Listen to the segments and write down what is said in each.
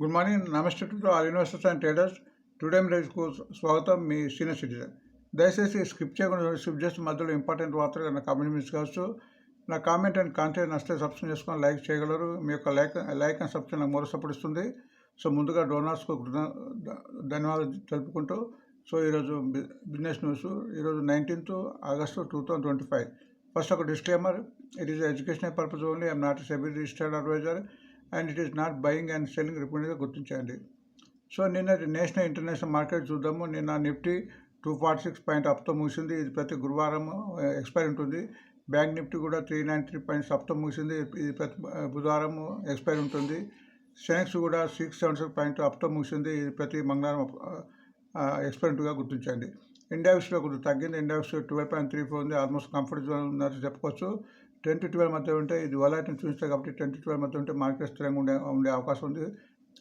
Good morning namaste to all investors and traders. Today రైజ్కు స్వాగతం మీ senior citizen. దయచేసి skip చేయకుండా స్కిప్ చేసి మధ్యలో ఇంపార్టెంట్ వార్తలు నా కామెంట్ మిస్ కావచ్చు. నా కామెంట్ అండ్ కంటెంట్ నచ్చితే సబ్స్క్రైబ్ చేసుకొని లైక్ చేయగలరు. మీ యొక్క లైక్ లైక్ అండ్ సబ్స్క్రైబ్ నాకు మరో సపోర్ట్ ఇస్తుంది సో ముందుగా డోనర్స్కు ధన్యవాదాలు తెలుపుకుంటూ. సో ఈరోజు బిజినెస్ న్యూస్. ఈరోజు nineteenth August two thousand twenty five. First ఒక disclaimer. It is educational purpose only. I'm not SEBI registered adviser and it is not buying and selling రిపీట్గా గుర్తించండి. సో నిన్న national international market చూద్దాము. నిన్న Nifty two forty six point అప్తో ముగిసింది. ఇది ప్రతి గురువారం expire ఉంటుంది. బ్యాంక్ నిఫ్టీ కూడా త్రీ నైన్ త్రీ పాయింట్స్ అప్తో ముగిసింది. ఇది ప్రతి బుధవారం ఎక్స్పైర్ ఉంటుంది. సెనెక్స్ కూడా సిక్స్ సెవెన్ సిక్స్ పాయింట్ అప్తో ముగిసింది. ఇది ప్రతి మంగళవారం ఎక్స్పైర్గా గుర్తించండి. ఇండియా విషయంలో కొద్దిగా తగ్గింది. ఇండియా విషయం ట్వెల్వ్ పాయింట్ త్రీ ఫోర్ ఉంది. ఆల్మోస్ట్ కంఫర్ట్ జోన్ ఉన్నట్టు చెప్పుకోవచ్చు. టెన్ టు ట్వెల్వ్ మధ్య ఉంటే ఇది వలాటిని చూపిస్తారు కాబట్టి టెన్ టు ట్వెల్వ్ మధ్య ఉంటే మార్కెట్ స్థిరంగా ఉండే ఉండే అవకాశం ఉంది.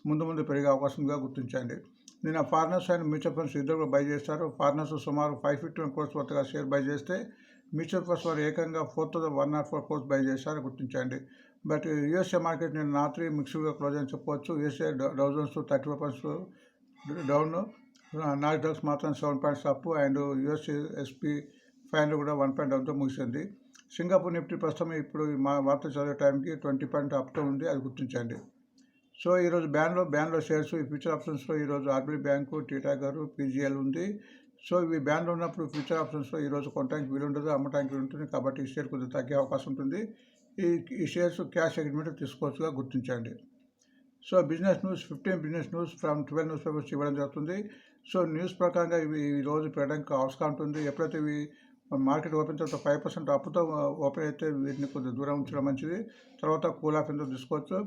ముందు ముందు పెరిగే అవకాశంగా గుర్తించండి. నిన్న ఫారినర్స్ అండ్ మ్యూచువల్ ఫండ్స్ ఇద్దరు కూడా బై చేస్తారు ఫారినర్స్ సుమారు ఫైవ్ ఫిఫ్టీ వన్ కోర్స్ కొత్తగా షేర్ బై చేస్తే మ్యూచువల్ ఫండ్స్ వారు ఏకంగా four thousand one nought four crores buy చేశారు గుర్తించండి. బట్ యూఎస్ఏ మార్కెట్ నేను రాత్రి మిక్స్డ్గా క్లోజ్ అని చెప్పవచ్చు. USA Dow Jones thirty four percent down. Nasdaq's మాత్రం seven points up and USA SP five hundred కూడా వన్ పాయింట్ డౌన్తో ముగిసింది. సింగపూర్ నిఫ్టీ ప్రస్తుతం ఇప్పుడు మా వార్త చదివే టైంకి ట్వంటీ పాయింట్ అప్తో ఉంది అది గుర్తించండి. సో ఈరోజు బ్యాన్లో బ్యాన్లో షేర్స్ ఈ ఫ్యూచర్ ఆప్షన్స్లో ఈరోజు ఆర్బీఐ బ్యాంకు టీటా గారు పీజీఎల్ ఉంది. సో ఇవి బ్యాన్లో ఉన్నప్పుడు ఫ్యూచర్ ఆప్షన్స్లో ఈరోజు కొనడానికి వీలు ఉండదు అమ్మటానికి ఉంటుంది కాబట్టి ఈ షేర్ కొద్దిగా తగ్గే అవకాశం ఉంటుంది. ఈ ఈ షేర్స్ క్యాష్ అగ్రిమెంట్ తీసుకోవచ్చుగా గుర్తించండి. So business news fifteen business news from twelve newspapers ఇవ్వడం జరుగుతుంది. సో న్యూస్ ప్రకారంగా ఇవి ఈ రోజు పెట్టడానికి అవసరం ఉంటుంది. ఎప్పుడైతే ఇవి మార్కెట్ ఓపెన్ తర్వాత ఫైవ్ పర్సెంట్ అప్పుతో ఓపెన్ అయితే వీటిని కొద్దిగా దూరం ఉంచడం మంచిది. తర్వాత కూల్ ఆఫ్ ఎంతో తీసుకోవచ్చు.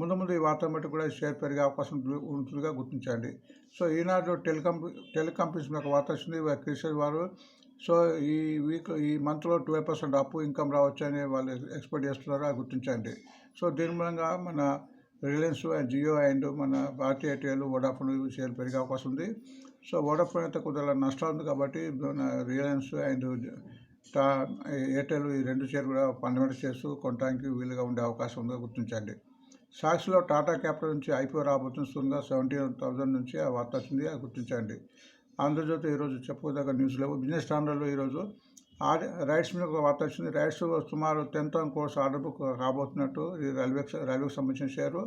ముందు ముందు ఈ వార్తను బట్టి కూడా షేర్ పెరిగే అవకాశం ఉంటుందిగా గుర్తించండి. సో ఈనాడు టెలికం టెలికంపెనీస్ ఒక వార్త వచ్చింది క్రిషర్ వారు. సో ఈ వీక్ ఈ మంత్లో ట్వెల్వ్ పర్సెంట్ అప్పు ఇన్కమ్ రావచ్చు అని వాళ్ళు ఎక్స్పెక్ట్ చేస్తున్నారు అది గుర్తించండి. సో దీని మూలంగా మన రిలయన్స్ అండ్ జియో అండ్ మన భారతీయ ఎయిర్టెల్ వడాఫోన్ షేర్ పెరిగే అవకాశం ఉంది. సో వోడాఫోన్ అయితే కొద్దిగా నష్టం ఉంది కాబట్టి రిలయన్స్ అండ్ టా ఎయిర్టెల్ ఈ రెండు షేర్ కూడా ఫండమెంటల్ షేర్స్ కొనడానికి వీలుగా ఉండే అవకాశం ఉందో గుర్తించండి. సాక్స్లో టాటా క్యాపిటల్ నుంచి ఐపీఓ రాబోతుంది సుంగా సెవెంటీన్ థౌసండ్ నుంచి ఆ వార్త వచ్చింది అది గుర్తించండి. ఆంధ్రజ్యోతి ఈరోజు చెప్పుకోదగ్గ న్యూస్ లేవు. బిజినెస్ స్టాండర్డ్లో ఈరోజు ఆర్ రైట్స్ మీద ఒక వార్త వచ్చింది. రైట్స్ సుమారు ten thousand crores order book రాబోతున్నట్టు railway రైల్వేకి సంబంధించిన షేరు.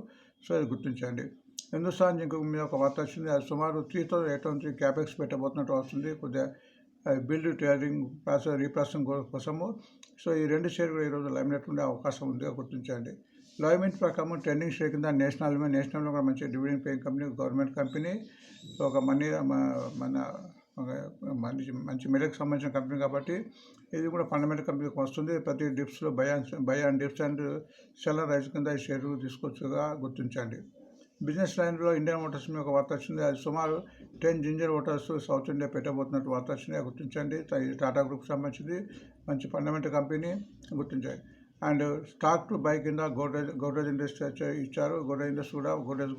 సో ఇది గుర్తించండి. హిందుస్థాన్ జింక్ మీద ఒక వార్త వచ్చింది. అది సుమారు త్రీ థౌసండ్ ఎయిట్ నుంచి క్యాపెక్స్ పెట్టబోతున్నట్టు వస్తుంది. కొద్దిగా బిల్డ్ టైరింగ్ ప్రాసెస్ రీప్రాసెసింగ్ కోసము. సో ఈ రెండు షేర్ కూడా ఈరోజు లైమినెట్ ఉండే అవకాశం ఉందిగా గుర్తించండి. లైమెంట్ ప్రకారం ట్రెండింగ్ షేర్ కింద నేషనల్ నేషనల్లో కూడా మంచి dividend paying company government company ఒక మనీ మన మంచి మంచి మిల్క్ సంబంధించిన కంపెనీ కాబట్టి ఇది కూడా ఫండమెంటల్ కంపెనీకి వస్తుంది. ప్రతి డిప్స్లో buy and buy and dips and seller rise కింద ఈ షేర్ తీసుకొచ్చుగా గుర్తించండి. బిజినెస్ లైన్లో ఇండియన్ మోటార్స్ మీద ఒక వార్త వచ్చింది. అది సుమారు ten ginger voters South India పెట్టబోతున్నట్టు వార్త వచ్చింది గుర్తించండి. టాటా గ్రూప్ సంబంధించింది. మంచి ఫండమెంటల్ కంపెనీ గుర్తించాయి. అండ్ స్టాక్ టు బై కింద గోడ్రేజ్ గోడ్రేజ్ ఇండస్ట్రీ ఇచ్చారు. గోడ్రేజ్ ఇండస్ట్రీ కూడా గోడ్రేజ్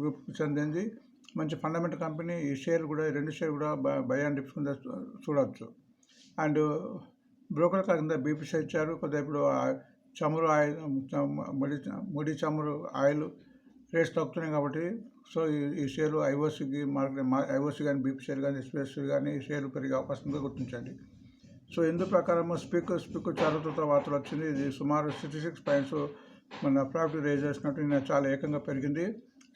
గ్రూప్కి చెందింది. మంచి ఫండమెంటల్ కంపెనీ. ఈ షేర్ కూడా రెండు షేర్ కూడా బ- బై అండ్ డిప్స్ కింద చూడవచ్చు అండ్ బ్రోకర్ కింద బీపీసీ ఇచ్చారు. కొద్దిగా ఇప్పుడు ఆ చమురు ఆయిల్ ముడి ముడి చమురు ఆయిల్ రేట్స్ తగ్గుతున్నాయి కాబట్టి సో ఈ ఈ షేర్లు ఐఓసీకి మార్కెట్ ఐఓసీ కానీ బీపీ షేర్ కానీ ఎస్పీఎస్ కానీ ఈ షేర్లు పెరిగే అవకాశంగా గుర్తించండి. సో ఇందు ప్రకారం స్పీక్ స్పీక్ చారుతో వార్తలు వచ్చింది. ఇది సుమారు సిక్స్టీ సిక్స్ పాయింట్స్ మన ప్రాఫిట్ రేజ్ చేసినట్టు నేను చాలా ఏకంగా పెరిగింది.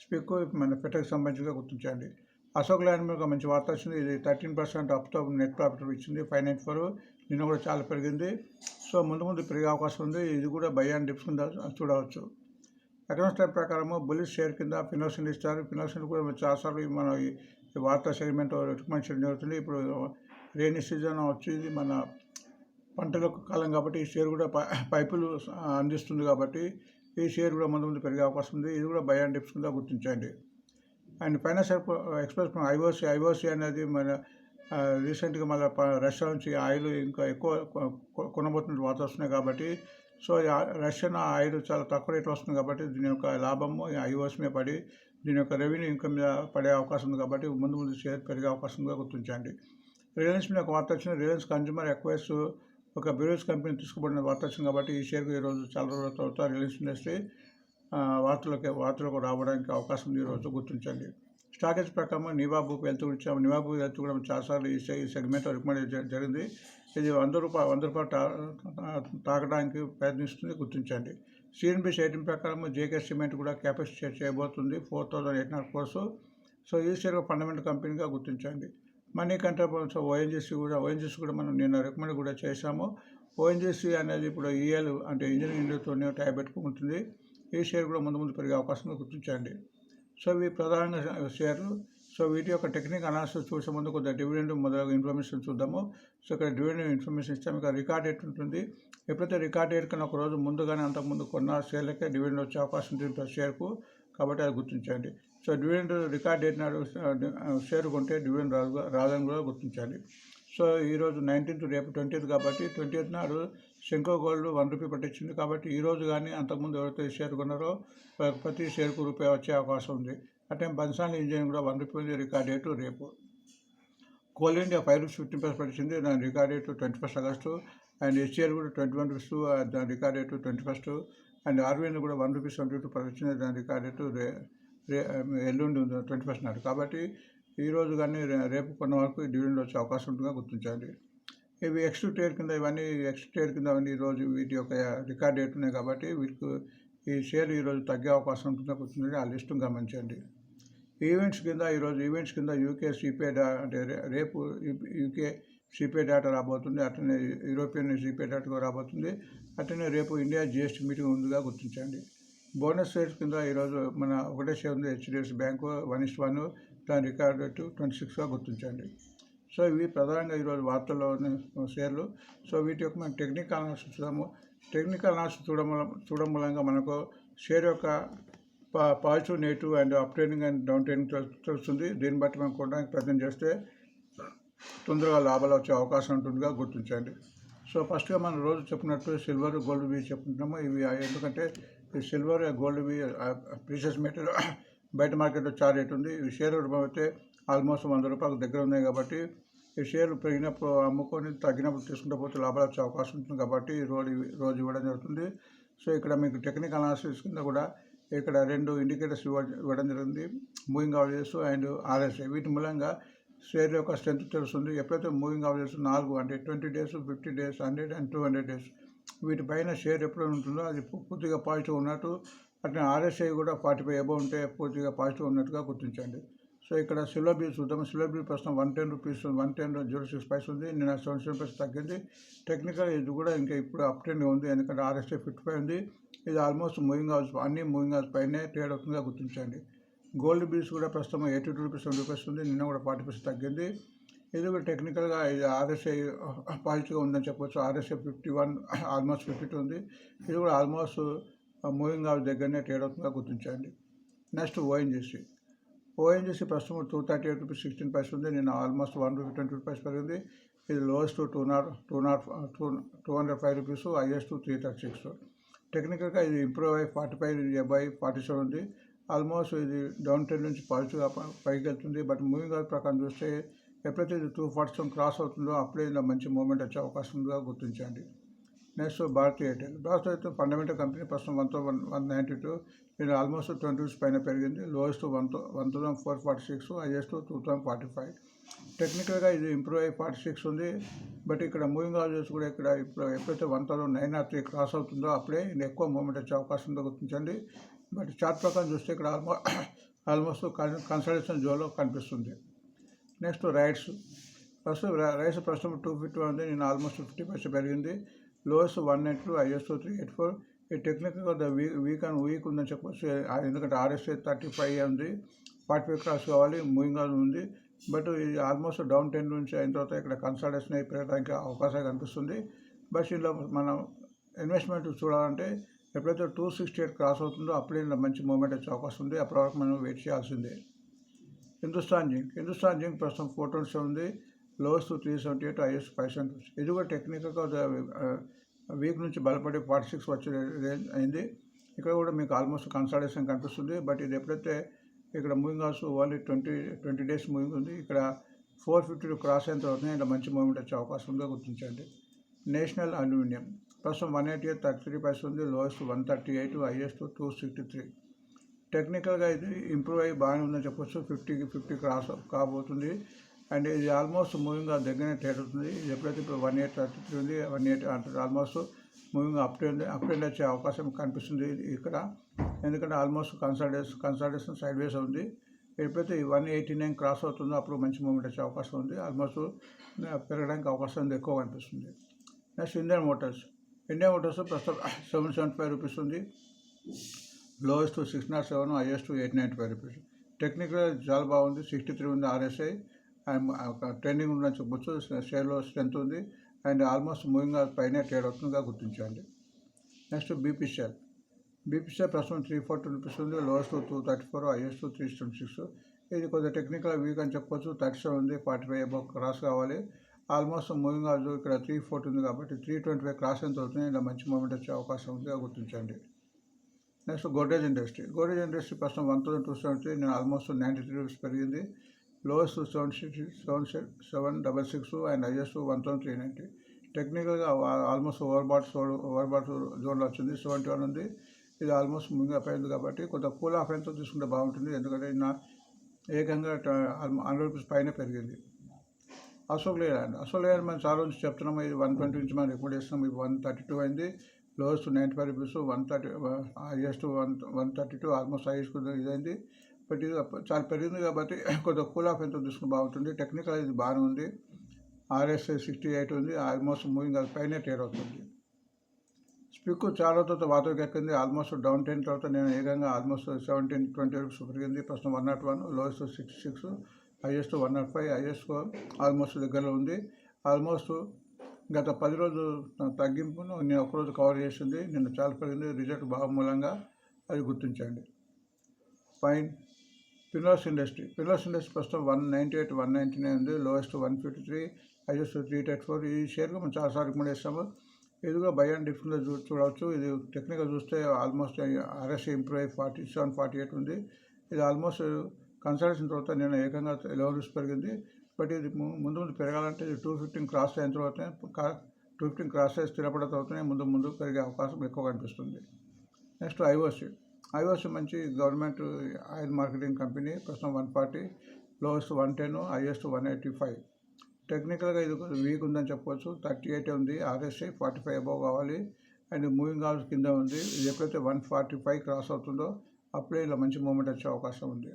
స్పీక్ మన ఫిటర్కి సంబంధించిగా గుర్తించండి. అశోక్ ల్యాండ్ మీద ఒక మంచి వార్త వచ్చింది. ఇది థర్టీన్ పర్సెంట్ అప్తో నెట్ ప్రాఫిట్ ఇచ్చింది. ఫైవ్ నైన్ ఫోర్ నిన్న కూడా చాలా పెరిగింది. సో ముందు ముందు పెరిగే అవకాశం ఉంది. ఇది కూడా బై అండ్ డిప్స్ కింద చూడవచ్చు. అడ్వాన్స్ టైం ప్రకారము బులిష్ షేర్ కింద ఫినోషన్ ఇస్తారు. ఫినోషన్ కూడా చాలాసార్లు మన ఈ వార్త వార్తా సెగ్మెంట్ రికమెండ్ చేయడం జరుగుతుంది. ఇప్పుడు రైనీ సీజన్ వచ్చింది మన పంటలకు కాలం కాబట్టి ఈ షేర్ కూడా పై- పైపులు అందిస్తుంది కాబట్టి ఈ షేర్ కూడా ముందు ముందు పెరిగే అవకాశం ఉంది. ఇది కూడా బై అండ్ డిప్స్ కింద గుర్తించండి. And financial express IOC IOC అనేది మన రీసెంట్గా మళ్ళీ రష్యా నుంచి ఆయిల్ ఇంకా ఎక్కువ కొనబోతున్న వార్త వస్తున్నాయి కాబట్టి సో ఆ- రష్యన్ ఆయిల్ చాలా తక్కువ రేట్ వస్తుంది కాబట్టి దీని యొక్క లాభము ఐఓఎస్ మీద పడి దీని యొక్క రెవెన్యూ ఇన్కమ్ మీద పడే అవకాశం ఉంది కాబట్టి ముందు ముందు షేర్ పెరిగే అవకాశం ఉందిగా గుర్తించండి. రిలయన్స్ మీద ఒక వార్త వచ్చిన రిలయన్స్ కన్జ్యూమర్ ఎక్వైర్స్ ఒక బ్యూరోస్ కంపెనీ తీసుకుబడిన వార్త వచ్చింది కాబట్టి ఈ షేర్కి ఈరోజు చాలా రోజుల తర్వాత రిలయన్స్ ఇండస్ట్రీ వార్తలకు వార్తలకు రావడానికి అవకాశం ఉంది ఈరోజు గుర్తించండి. స్టాకేజ్ ప్రకారం నివాబుకు వెళ్తూ ఇచ్చాము నివాబు వెళ్తూ కూడా చాలాసార్లు ఈ సెగ్మెంట్ రికమెండ్ జరిగింది. ఇది వంద రూపాయలు వంద రూపాయలు టా తాగడానికి ప్రయత్నిస్తుంది గుర్తించండి. సిఎన్బి షేటింగ్ ప్రకారం జేకే సిమెంట్ కూడా కెపాసిటీ చేయబోతుంది four thousand eight hundred crores. So ఈ షేర్ ఫండమెంటల్ కంపెనీగా గుర్తించండి. మనీ కంట్రోల్ సో ఓఎన్జీసీ కూడా ఓఎన్జీసీ కూడా మనం నిన్న రికమెండ్ కూడా చేశాము. ఓఎన్జీసీ అనేది ఇప్పుడు ఈఎల్ అంటే ఇంజనీరింగ్ ఇండియాతో టై పెట్టుకుంటుంది. ఈ షేర్ కూడా ముందు ముందు పెరిగే అవకాశం గుర్తించండి. సో ఇవి ప్రధానంగా షేర్లు. సో వీటి యొక్క టెక్నిక్ అనాలిసిస్ చూసే ముందు కొద్దిగా డివిడెండ్ మొదలగు ఇన్ఫర్మేషన్ చూద్దాము. సో ఇక్కడ డివిడెండ్ ఇన్ఫర్మేషన్ ఇస్తాము ఇక్కడ రికార్డ్ డేట్ ఉంటుంది. ఎప్పుడైతే రికార్డ్ డేట్ కన్నా ఒక రోజు ముందుగానే అంతకుముందు కొన్న షేర్లకే డివిడెండ్ వచ్చే అవకాశం ఉంటుంది ప్రతి షేర్కు. కాబట్టి అది గుర్తించండి. సో డివిడెండ్ రికార్డ్ డేట్ నాడు షేర్ కొంటే డివిడెండ్ రాదు రాదని కూడా గుర్తించాలి సో ఈరోజు నైన్టీన్త్ రేపు ట్వంటీత్ కాబట్టి ట్వంటీత్ నాడు శంకో గోల్డ్ వన్ రూపీ పట్టించింది కాబట్టి ఈ రోజు కానీ అంతకుముందు ఎవరైతే షేర్ కొన్నారో ప్రతి షేర్కు రూపాయి వచ్చే అవకాశం ఉంది. అట్టే బన్సాని ఇంజన్ కూడా వన్ రూపీ ఉంది రికార్డ్ డేటు రేపు Coal India five rupees fifteen percent పడిచింది దాని record date twenty first August and HR కూడా ట్వంటీ వన్ రూపీస్ దాని record date twenty first and ఆర్బీఐని కూడా వన్ రూపీస్ ట్వంటీ టూ పడిచింది దాని రికార్డ్ డేటు రే రే ఎల్లుండి ఉంది ట్వంటీ ఫస్ట్ నాడు. కాబట్టి ఈ రోజు కానీ రే- రేపు కొన్న వరకు డివిడెండ్ వచ్చే అవకాశం ఉంటుందిగా గుర్తించండి ఇవి ఎక్స్ట్రా టేర్ కింద ఇవన్నీ ఎక్స్ట్రా టేర్ కింద అవన్నీ ఈరోజు వీటి యొక్క రికార్డ్ డేట్ ఉన్నాయి కాబట్టి వీటికి ఈ షేర్ ఈరోజు తగ్గే అవకాశం ఉంటుందో గుర్తుందని ఆ లిస్టును గమనించండి. ఈవెంట్స్ కింద ఈరోజు ఈవెంట్స్ కింద యూకే సిపిఐ డా అంటే రేపు యూకే సిపిఐ డేటా రాబోతుంది అట్లనే యూరోపియన్ సిపిఐ డేటా కూడా రాబోతుంది అట్లనే రేపు ఇండియా జిఎస్టీ మీటింగ్ ఉందిగా గుర్తించండి. బోనస్ రేట్స్ కింద ఈరోజు మన ఒకటే షేర్ ఉంది హెచ్డిఎఫ్సి బ్యాంకు వన్ ఇస్ట్ వన్ దాని రికార్డ్ రేటు ట్వంటీ సిక్స్గా గుర్తించండి. సో ఇవి ప్రధానంగా ఈరోజు వార్తల్లో ఉన్న షేర్లు. సో వీటి యొక్క మనం టెక్నికల్ అనాలిసిస్ చూద్దాము. టెక్నికల్ అనాలిసిస్ చూడడం చూడడం మూలంగా మనకు షేర్ యొక్క positive negative and up training and down training తెలుస్తుంది దీన్ని బట్టి మనం కొనడానికి ప్రయత్నం చేస్తే తొందరగా లాభాలు వచ్చే అవకాశం ఉంటుందిగా గుర్తించండి. సో ఫస్ట్గా మనం రోజు చెప్పినట్టు సిల్వర్ గోల్డ్ బీ చెప్పుకుంటున్నాము. ఇవి ఎందుకంటే ఈ silver gold be precious material బయట మార్కెట్లో చాలా రేట్ ఉంది. ఈ షేర్ అయితే ఆల్మోస్ట్ వంద రూపాయలకు దగ్గర ఉన్నాయి కాబట్టి ఈ షేర్లు పెరిగినప్పుడు అమ్ముకొని తగ్గినప్పుడు తీసుకుంటూ పోతే లాభాలు వచ్చే అవకాశం ఉంటుంది కాబట్టి రోజు రోజు ఇవ్వడం జరుగుతుంది. సో ఇక్కడ మీకు టెక్నికల్ అనాలిసిస్ కింద కూడా ఇక్కడ రెండు ఇండికేటర్స్ ఇవ్వడం జరిగింది. మూవింగ్ అవరేజెస్ అండ్ ఆర్ఎస్ఐ వీటి మూలంగా షేర్ యొక్క స్ట్రెంత్ తెలుస్తుంది. ఎప్పుడైతే మూవింగ్ అవరేజెస్ నాలుగు అంటే twenty days fifty days hundred and two hundred days వీటిపైన షేర్ ఎప్పుడు ఉంటుందో అది పూర్తిగా పాజిటివ్ ఉన్నట్టు అట్లా ఆర్ఎస్ఐ కూడా ఫార్టీ ఫైవ్ అబౌవ్ ఉంటే పూర్తిగా పాజిటివ్ ఉన్నట్టుగా గుర్తించండి. సో ఇక్కడ సిల్వర్ బిల్ చూద్దాం. సిల్వర్ బిల్ ప్రస్తుతం one ten rupees one ten zero six paise ఉంది. నిన్న సెవెన్ సెవెన్ పైస్ తగ్గింది. టెక్నికల్ ఇది కూడా ఇంకా ఇప్పుడు అప్ ఉంది. ఎందుకంటే ఆర్ఎస్ఐ ఫిఫ్టీ ఫైవ్ ఉంది. ఇది ఆల్మోస్ట్ మూవింగ్ హౌస్ అన్ని మూవింగ్ హౌస్ పైనే ట్రేడ్ అవుతుందిగా గుర్తించండి. గోల్డ్ బిల్స్ కూడా ప్రస్తుతం eighty two rupees seven rupees ఉంది. నిన్న కూడా ఫార్టీ పర్సెంట్ తగ్గింది. ఇది కూడా టెక్నికల్గా ఇది ఆర్ఎస్ఐ పాజిటివ్గా ఉందని చెప్పొచ్చు. RSI fifty one almost fifty two ఉంది. ఇది కూడా ఆల్మోస్ట్ మూవింగ్ హౌస్ దగ్గరనే ట్రేడ్ అవుతుందిగా గుర్తించండి. నెక్స్ట్ ఓఎన్జీసీ ఓఎన్జీసీ ప్రస్తుతం two thirty eight rupees sixteen paise ఉంది. నేను almost one rupee twenty rupees పెరిగింది. ఇది lowest two nought two nought two two hundred five rupees highest three thirty six. టెక్నికల్గా ఇది ఇంప్రూవ్ అయ్యి forty five by forty seven ఉంది. Almost ఇది down trend నుంచి పాజిటివ్గా పైకి వెళ్తుంది. బట్ మూవింగ్ అవుట్ ప్రకారం చూస్తే ఎప్పుడైతే ఇది టూ ఫార్టీ సెవెన్ క్రాస్ అవుతుందో అప్పుడే ఇలా మంచి మూమెంట్ వచ్చే అవకాశం ఉందిగా గుర్తించండి. Next Bharatiya Airtel. Bharat Airtel fundamental company ప్రస్తుతం one one one ninety two ఇది ఆల్మోస్ట్ ట్వంటీ రూపీస్ పైన పెరిగింది. Lowest one one thousand four forty six highest two thousand forty five టెక్నికల్గా ఇది ఇంప్రూవ్ అయ్యి ఫార్టీ సిక్స్ ఉంది. బట్ ఇక్కడ moving ఆల్జెస్ కూడా ఇక్కడ ఇప్పుడు ఎప్పుడైతే one thousand nine or three cross అవుతుందో అప్పుడే నేను ఎక్కువ మూమెంట్ వచ్చే అవకాశం ఉందో గుర్తించండి బట్ చార్ట్ ప్రకారం చూస్తే ఇక్కడ ఆల్మో ఆల్మోస్ట్ కన్సల్టేషన్ జోన్లో కనిపిస్తుంది. నెక్స్ట్ రైట్స్ ఫస్ట్ రైస్ ప్రస్తుతం టూ ఫిఫ్టీ ఉంది. నేను ఆల్మోస్ట్ ఫిఫ్టీ పర్సెంట్ పెరిగింది. Lowest one eight two highest three eight four టెక్నికల్గా the week week and week ఉందని చెప్పొచ్చు. ఎందుకంటే ఆర్ఎస్ఏ థర్టీ ఫైవ్ ఉంది. ఫార్టీ ఫైవ్ క్రాస్ కావాలి మూవింగ్ ఆన్ ఉంది. బట్ ఇది ఆల్మోస్ట్ డౌన్ టెన్ నుంచి అయిన తర్వాత ఇక్కడ కన్సల్టేషన్ అయి పెరగడానికి అవకాశం కనిపిస్తుంది. బట్ ఇందులో మనం ఇన్వెస్ట్మెంట్ చూడాలంటే ఎప్పుడైతే టూ సిక్స్టీ ఎయిట్ క్రాస్ అవుతుందో అప్పుడే మంచి మూమెంట్ వచ్చే అవకాశం ఉంది. అప్పటి వరకు మనం వెయిట్ చేయాల్సిందే. హిందుస్థాన్ జింక్. హిందుస్థాన్ జింక్ ప్రస్తుతం ఫోర్ ట్వంటీ సెవెన్ ఉంది. Lowest three seventy eight highest five seventy ఇది కూడా టెక్నికల్గా వీక్ నుంచి బలపడి ఫార్టీ సిక్స్ వచ్చే రేంజ్ అయింది. ఇక్కడ కూడా మీకు ఆల్మోస్ట్ కన్సల్టేషన్ కనిపిస్తుంది. బట్ ఇది ఎప్పుడైతే ఇక్కడ moving house only twenty twenty days moving ఉంది ఇక్కడ ఫోర్ ఫిఫ్టీ క్రాస్ అయిన తర్వాత ఇలా మంచి మూవ్మెంట్ వచ్చే అవకాశం ఉందో గుర్తించండి. National aluminium. ప్రస్తుతం one eighty eight thirty three paise ఉంది lowest one thirty eight highest two sixty three. టెక్నికల్గా ఇది ఇంప్రూవ్ అయ్యి బాగానే ఉందని చెప్పొచ్చు. ఫిఫ్టీకి ఫిఫ్టీ క్రాస్ కాబోతుంది. అండ్ ఇది ఆల్మోస్ట్ మూవింగ్ దగ్గరనే ట్రేడ్ అవుతుంది ఇది ఎప్పుడైతే ఇప్పుడు వన్ ఎయిట్ థర్టీ త్రీ ఉంది వన్ ఎయిట్ అంటే almost moving up trend up trend వచ్చే అవకాశం కనిపిస్తుంది ఇక్కడ. ఎందుకంటే almost consultation consultation sideways ఉంది. ఎప్పుడైతే ఈ వన్ ఎయిటీ నైన్ క్రాస్ అవుతుందో అప్పుడు మంచి మూమెంట్ వచ్చే అవకాశం ఉంది. ఆల్మోస్ట్ పెరగడానికి అవకాశం ఉంది ఎక్కువ కనిపిస్తుంది next Indian Motors Indian Motors ప్రస్తుతం సెవెన్ సెవెంటీ ఫైవ్ రూపీస్ ఉంది. Lowest six nought seven highest eight ninety five rupees technical చాలా బాగుంది సిక్స్టీ త్రీ ఉంది ఆర్ఎస్ఐ ట్రెండింగ్ ఉందని చెప్పొచ్చు షేర్లో స్ట్రెంత్ ఉంది. అండ్ ఆల్మోస్ట్ మూవింగ్ పైన ట్రేడ్ అవుతుందిగా గుర్తించండి. Next BP share. BP share ప్రస్తుతం త్రీ ఫార్టీ రూపీస్ ఉంది. Lowest two thirty four highest three twenty six. ఇది కొద్దిగా టెక్నికల్ వీక్ అని చెప్పొచ్చు. థర్టీ సెవెన్ ఉంది. ఫార్టీ ఫైవ్ అబౌవ్ క్రాస్ కావాలి. ఆల్మోస్ట్ మూవింగ్ ఆల్సో ఇక్కడ త్రీ ఫోర్టీ ఉంది కాబట్టి త్రీ ట్వంటీ ఫైవ్ క్రాస్ ఎంత అవుతుంది ఇలా మంచి మూమెంట్ వచ్చే అవకాశం ఉంది గుర్తించండి. Next Godrej industry. Godrej industry ప్రస్తుతం వన్ థౌసండ్ టూ సెవెంటీ నేను ఆల్మోస్ట్ నైంటీ త్రీ రూపీస్ పెరిగింది. Lowest seven six seven seven double six and highest one thousand three ninety. టెక్నికల్గా ఆల్మోస్ట్ ఓవర్ బాట్ ఓవర్ జోన్లో వచ్చింది. సెవెంటీ వన్ ఉంది. ఇది almost ముందు అయిపోయింది కాబట్టి కొంత కూల్ ఆఫ్ ఎంతో తీసుకుంటే బాగుంటుంది. ఎందుకంటే నా ఏకంగా హండ్రెడ్ రూపీస్ పైన పెరిగింది. అశోక్ లేలాండ్ అశోక్ లేలాండ్ మనం చాలా నుంచి చెప్తున్నాము. ఇది వన్ ట్వంటీ నుంచి మనం రికమెండ్ చేస్తున్నాం ఇది వన్ థర్టీ టూ అయింది. Lowest ninety five rupees one thirty highest one one thirty two almost highest ఇదైంది. బట్ చాలా పెరిగింది కాబట్టి కొంత కూల్ ఆఫ్ ఎంతో తీసుకుని బాగుంటుంది. టెక్నికల్ ఇది బాగానే ఉంది. ఆర్ఎస్ఐ సిక్స్టీ ఎయిట్ ఉంది. ఆల్మోస్ట్ మూవింగ్ అది పైన టేర్ అవుతుంది. స్పిక్ చాలా తర్వాత వాతావరణం ఎక్కింది. ఆల్మోస్ట్ డౌన్ టెన్ తర్వాత నేను ఏకంగా ఆల్మోస్ట్ సెవెంటీన్ ట్వంటీ రూపీస్ పెరిగింది ప్రస్తుతం one nought one lowest six six highest one nought five highest almost దగ్గరలో ఉంది. ఆల్మోస్ట్ గత పది రోజులు తగ్గింపును నేను ఒకరోజు కవర్ చేసింది. నిన్న చాలా పెరిగింది. రిజల్ట్ బాగా మూలంగా అది గుర్తించండి. Fine pillars industry. Pillars industry ప్రస్తుతం one ninety eight one ninety nine ఉంది. Lowest one fifty three highest three thirty four. ఈ షేర్గా మనం చాలాసార్లు రికమెండ్ చేస్తాము. ఇది బై అండ్ డిఫరెంట్గా చూ చూడవచ్చు. ఇది టెక్నికల్ చూస్తే ఆల్మోస్ట్ ఆర్ఎస్ఐ ఇంప్రూవ్ అయ్యి ఫార్టీ సెవెన్ ఫార్టీ ఎయిట్ ఉంది. ఇది ఆల్మోస్ట్ కన్సల్టేషన్ తర్వాత నేను ఏకంగా లెవెన్ రూపీస్ పెరిగింది. బట్ ఇది ముందు ముందు పెరగాలంటే ఇది టూ ఫిఫ్టీన్ క్రాస్ అయిన తర్వాత టూ ఫిఫ్టీన్ క్రాస్ అయ్యి స్థిరపడిన తర్వాతనే ముందు ముందు పెరిగే అవకాశం ఎక్కువ కనిపిస్తుంది నెక్స్ట్ ఐఓసి. ఐఓఎస్ మంచి గవర్నమెంట్ ఆయిల్ మార్కెటింగ్ కంపెనీ ప్రస్తుతం one forty lowest one ten highest one eighty five. టెక్నికల్గా ఇది వీక్ ఉందని చెప్పవచ్చు థర్టీ ఎయిట్ ఉంది ఆర్ఎస్ఐ ఫార్టీ ఫైవ్ అబౌవ్ కావాలి. అండ్ మూవింగ్ ఆల్స్ కింద ఉంది. ఇది ఎప్పుడైతే వన్ ఫార్టీ ఫైవ్ క్రాస్ అవుతుందో అప్పుడే ఇలా మంచి మూమెంట్ వచ్చే అవకాశం ఉంది.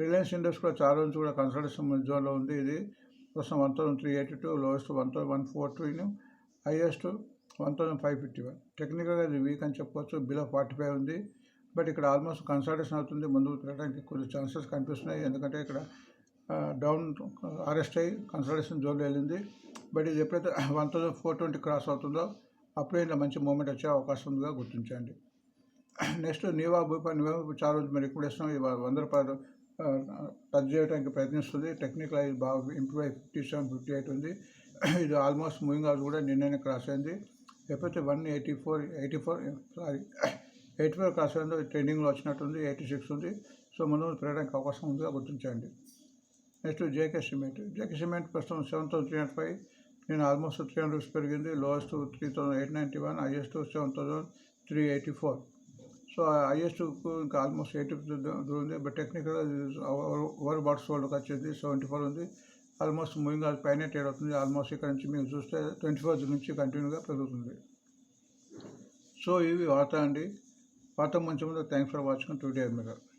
రిలయన్స్ ఇండస్ట్రీ కూడా చాలా నుంచి కూడా కన్సల్టేషన్ జోన్లో ఉంది ఇది. ప్రస్తుతం one thousand three eighty two lowest one thousand one four two highest one thousand five fifty one. టెక్నికల్గా ఇది వీక్ అని చెప్పవచ్చు బిలో ఫార్టీ ఫైవ్ ఉంది. బట్ ఇక్కడ ఆల్మోస్ట్ కన్సల్టేషన్ అవుతుంది ముందుకు తిరగడానికి కొన్ని ఛాన్సెస్ కనిపిస్తున్నాయి. ఎందుకంటే ఇక్కడ డౌన్ అరెస్ట్ అయ్యి కన్సల్టేషన్ జోన్లో వెళ్ళింది. బట్ ఇది ఎప్పుడైతే one thousand four twenty cross అవుతుందో అప్పుడే ఇలా మంచి మూమెంట్ వచ్చే అవకాశం ఉందిగా గుర్తించండి. నెక్స్ట్ నీవా భూపా నీవా చాలా రోజు మీరు ఇప్పుడు ఇస్తున్నాం వంద రూపాయలు టచ్ చేయడానికి ప్రయత్నిస్తుంది. టెక్నికల్ ఇది బాగా ఇంప్రూవ్ అయ్యి ఫిఫ్టీ సెవెన్ ఫిఫ్టీ ఎయిట్ ఉంది. ఇది ఆల్మోస్ట్ మూవింగ్ అవుట్ కూడా నిన్ననే క్రాస్ అయింది. ఎప్పుడైతే one eighty four eighty four sorry eighty four class ట్రైనింగ్లో ట్రెండింగ్లో వచ్చినట్టుంది ఎయిటీ సిక్స్ ఉంది. సో ముందు పెరగడానికి అవకాశం ఉందిగా గుర్తించండి next JK cement. JK cement ప్రస్తుతం seven thousand three hundred five. నేను ఆల్మోస్ట్ త్రీ హండ్రెడ్ రూపీస్ పెరిగింది. Lowest three thousand eight ninety one highest seven thousand three eighty four. So హైయెస్ట్కు ఇంకా ఆల్మోస్ట్ ఎయిటీ దూరం ఉంది బట్ టెక్నికల్ ఓవర్ బాట్స్ వాళ్ళకి వచ్చింది seventy four ఉంది. ఆల్మోస్ట్ మూవింగ్ అది పైన ట్రేడ్ అవుతుంది. ఆల్మోస్ట్ ఇక్కడ నుంచి మీరు చూస్తే ట్వంటీ ఫోర్ నుంచి కంటిన్యూగా పెరుగుతుంది. సో ఇవి వార్త అండి. వార్త మంచంలో థ్యాంక్స్ ఫర్ వాచింగ్ టుడే మీరు